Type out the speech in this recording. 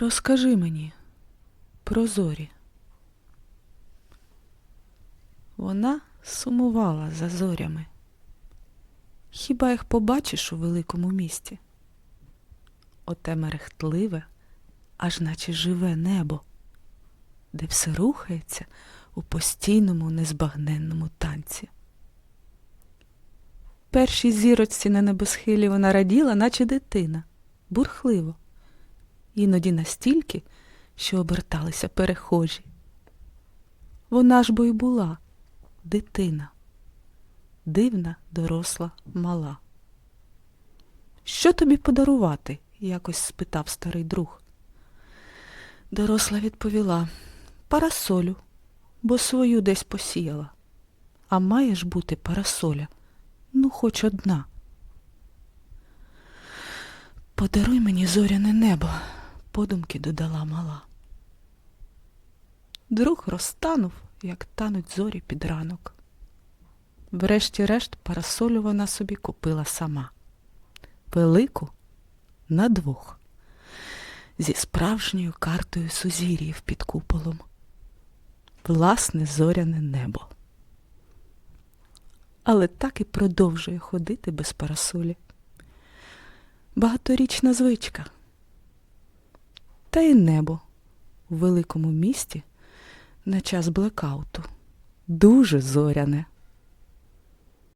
Розкажи мені про зорі. Вона сумувала за зорями. Хіба їх побачиш у великому місті? Оте мерехтливе, аж наче живе небо, де все рухається у постійному незбагненному танці. Першій зірочці на небосхилі вона раділа, наче дитина, бурхливо, іноді настільки, що оберталися перехожі. Вона ж бо й була дитина, дивна, доросла, мала. Що тобі подарувати? якось спитав старий друг. Доросла відповіла парасолю, бо свою десь посіяла. А має ж бути парасоля, ну хоч одна. Подаруй мені зоряне небо, подумки додала мала. Друг розтанув, як тануть зорі під ранок. Врешті-решт парасолю вона собі купила сама. Велику на двох, зі справжньою картою сузір'їв під куполом. Власне зоряне небо. Але так і продовжує ходити без парасолі. Багаторічна звичка. Та й небо в великому місті на час блекауту. Дуже зоряне.